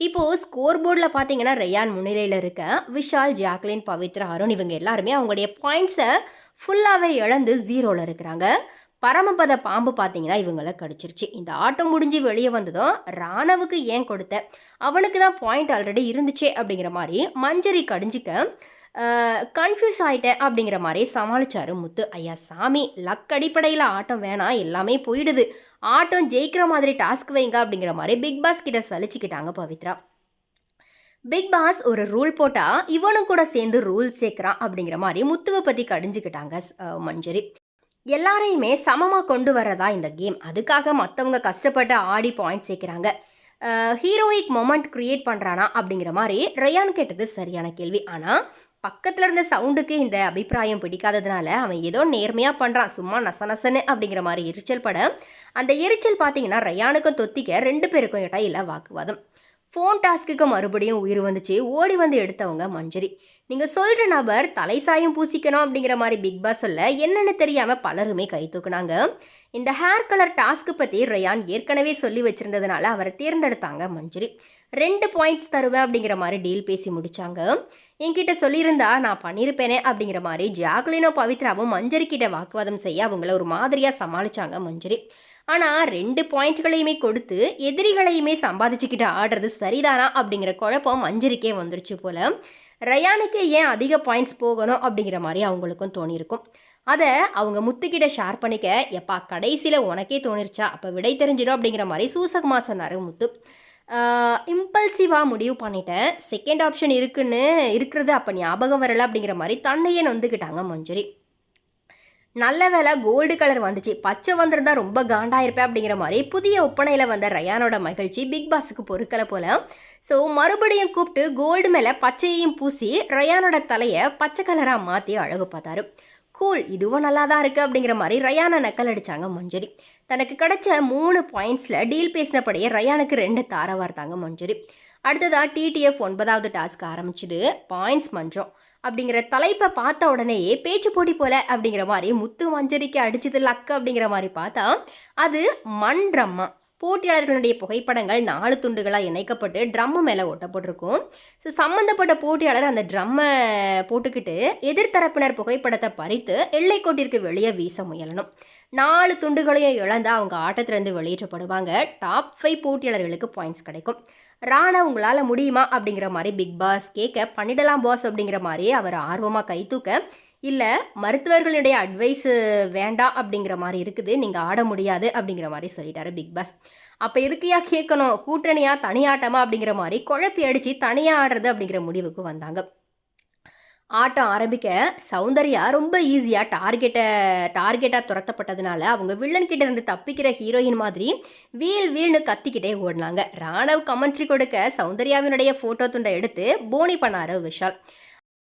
இப்போது ஸ்கோர் போர்டில் பார்த்தீங்கன்னா ரெயான் முன்னிலையில் இருக்க விஷால் ஜாக்லின் பவித்ரா அருண் இவங்க எல்லாருமே அவங்களுடைய பாயிண்ட்ஸை ஃபுல்லாகவே இழந்து ஜீரோவில் இருக்கிறாங்க. பரமபத பாம்பு பார்த்தீங்கன்னா இவங்கள கடிச்சிருச்சு. இந்த ஆட்டம் முடிஞ்சு வெளியே வந்ததும் ராணவுக்கு ஏன் கொடுத்த? அவனுக்கு தான் பாயிண்ட் ஆல்ரெடி இருந்துச்சே அப்படிங்கிற மாதிரி மஞ்சரி கடிஞ்சிக்க கன்ஃபியூஸ் ஆயிட்டேன் அப்படிங்கிற மாதிரி சமாளிச்சாரு முத்து. ஐயா சாமி லக் அடிப்படையில் ஆட்டம் வேணாம் எல்லாமே போயிடுது. ஆட்டம் ஜெயிக்கிற மாதிரி டாஸ்க் வைங்க அப்படிங்கிற மாதிரி பிக் பாஸ் கிட்ட சலிச்சுக்கிட்டாங்க பவித்ரா. பிக் பாஸ் ஒரு ரூல் போட்டால் இவனும் கூட சேர்ந்து ரூல் சேர்க்குறான் அப்படிங்கிற மாதிரி முத்துவை பற்றி கடிஞ்சுக்கிட்டாங்க மஞ்சரி. எல்லாரையுமே சமமாக கொண்டு வரதா இந்த கேம் அதுக்காக மற்றவங்க கஷ்டப்பட்டு ஆடி பாயிண்ட் சேர்க்குறாங்க. ஹீரோயிக் மொமெண்ட் க்ரியேட் பண்ணுறானா அப்படிங்கிற மாதிரி ரயான் கேட்டது சரியான கேள்வி. ஆனால் பக்கத்தில் இருந்த சவுண்டுக்கு இந்த அபிப்பிராயம் பிடிக்காததுனால அவன் ஏதோ நேர்மையாக பண்ணுறான் சும்மா நச நசன்னு அப்படிங்கிற மாதிரி எரிச்சல் பட அந்த எரிச்சல் பார்த்தீங்கன்னா ரயானுக்கும் தொத்திக்க ரெண்டு பேருக்கும் இடையில வாக்குவாதம். ஃபோன் டாஸ்க்குக்கு மறுபடியும் உயிர் வந்துச்சு. ஓடி வந்து எடுத்தவங்க மஞ்சரி. நீங்கள் சொல்கிற நபர் தலை சாயம் பூசிக்கணும் அப்படிங்கிற மாதிரி பிக் பாஸ் சொல்ல என்னென்னு தெரியாமல் பலருமே கை தூக்குனாங்க. இந்த ஹேர் கலர் டாஸ்க்கு பற்றி ரயான் ஏற்கனவே சொல்லி வச்சிருந்ததுனால அவரை தேர்ந்தெடுத்தாங்க மஞ்சரி. ரெண்டு பாயிண்ட்ஸ் தருவேன் அப்படிங்கிற மாதிரி டீல் பேசி முடித்தாங்க என்கிட்ட சொல்லியிருந்தா நான் பண்ணியிருப்பேனே அப்படிங்கிற மாதிரி ஜாக்லினோ பவித்ராவும் மஞ்சரி கிட்ட வாக்குவாதம் செய்ய அவங்கள ஒரு மாதிரியாக சமாளிச்சாங்க மஞ்சரி. ஆனால் ரெண்டு பாயிண்ட்களையுமே கொடுத்து எதிரிகளையுமே சம்பாதிச்சுக்கிட்டு ஆடுறது சரிதானா அப்படிங்கிற குழப்பம் மஞ்சரிக்கே வந்துருச்சு போல். ரயானுக்கு ஏன் அதிக பாயிண்ட்ஸ் போகணும் அப்படிங்கிற மாதிரி அவங்களுக்கும் தோணியிருக்கும் அதை அவங்க முத்துக்கிட்ட ஷேர் பண்ணிக்க எப்பா கடைசியில் உனக்கே தோணிருச்சா? அப்போ விடை தெரிஞ்சிடும் அப்படிங்கிற மாதிரி சூசகமாக சொன்னார் முத்து. இம்பல்சிவாக முடிவு பண்ணிட்டேன். செகண்ட் ஆப்ஷன் இருக்குன்னு இருக்கிறது அப்போ ஞாபகம் வரல அப்படிங்கிற மாதிரி தன்னையே நொந்துக்கிட்டாங்க மஞ்சரி. நல்ல வேலை கோல்டு கலர் வந்துச்சு. பச்சை வந்திருந்தா ரொம்ப காண்டாயிருப்பேன் அப்படிங்கிற மாதிரி புதிய ஒப்பனையில் வந்த ரயானோட மகிழ்ச்சி பிக் பாஸுக்கு பொறுக்கலை போல. ஸோ மறுபடியும் கூப்பிட்டு கோல்டு மேலே பச்சையையும் பூசி ரயானோட தலையை பச்சை கலராக மாற்றி அழகு பார்த்தாரு. கூல் இதுவும் நல்லா தான் இருக்குது அப்படிங்கிற மாதிரி ரயானை நக்கல் அடித்தாங்க மஞ்சரி. தனக்கு கிடைச்ச மூணு பாயிண்ட்ஸில் டீல் பேசினபடியே ரயானுக்கு ரெண்டு தார வார்த்தாங்க மஞ்சரி. அடுத்ததாக டிடிஎஃப் ஒன்பதாவது டாஸ்க் ஆரம்பிச்சுது. பாயிண்ட்ஸ் மன்றம். அப்படிங்கிற தலைப்பை பார்த்த உடனேயே பேச்சு போட்டி போல அப்படிங்கிற மாதிரி முத்து மஞ்சரிக்கு அடிச்சது லக்கு அப்படிங்கிற மாதிரி பார்த்தா அது மன்றம்மா. போட்டியாளர்களுடைய புகைப்படங்கள் நாலு துண்டுகளாக இணைக்கப்பட்டு ட்ரம்மு மேலே ஒட்டப்பட்டிருக்கும். ஸோ சம்மந்தப்பட்ட போட்டியாளர் அந்த ட்ரம்மை போட்டுக்கிட்டு எதிர்த்தரப்பினர் புகைப்படத்தை பறித்து எல்லைக்கோட்டிற்கு வெளியே வீச முயலணும். நாலு துண்டுகளையும் இழந்து அவங்க ஆட்டத்திலிருந்து வெளியேற்றப்படுவாங்க. டாப் ஃபைவ் போட்டியாளர்களுக்கு பாயிண்ட்ஸ் கிடைக்கும். ராணா உங்களால் முடியுமா? அப்படிங்கிற மாதிரி பிக் பாஸ் கேட்க பண்ணிடலாம் பாஸ் அப்படிங்கிற மாதிரி அவர் ஆர்வமாக கை தூக்க இல்லை மருத்துவர்களுடைய அட்வைஸு வேண்டாம் அப்படிங்கிற மாதிரி இருக்குது நீங்கள் ஆட முடியாது அப்படிங்கிற மாதிரி சொல்லிட்டாரு பிக் பாஸ். அப்போ இருக்கையா கேட்கணும்? கூட்டணியா தனியாட்டமா அப்படிங்கிற மாதிரி குழப்பி அடித்து தனியாக ஆடுறது அப்படிங்கிற முடிவுக்கு வந்தாங்க. ஆட்டம் ஆரம்பிக்க சௌந்தர்யா ரொம்ப ஈஸியாக டார்கெட்டை டார்கெட்டாக துரத்தப்பட்டதுனால அவங்க வில்லன் கிட்ட இருந்து தப்பிக்கிற ஹீரோயின் மாதிரி வீல் வீல்னு கத்திக்கிட்டே ஓடினாங்க. ராணவ் கமெண்ட்ரி கொடுக்க சௌந்தர்யாவினுடைய ஃபோட்டோ துண்டை எடுத்து போனி பண்ணாரு விஷால்.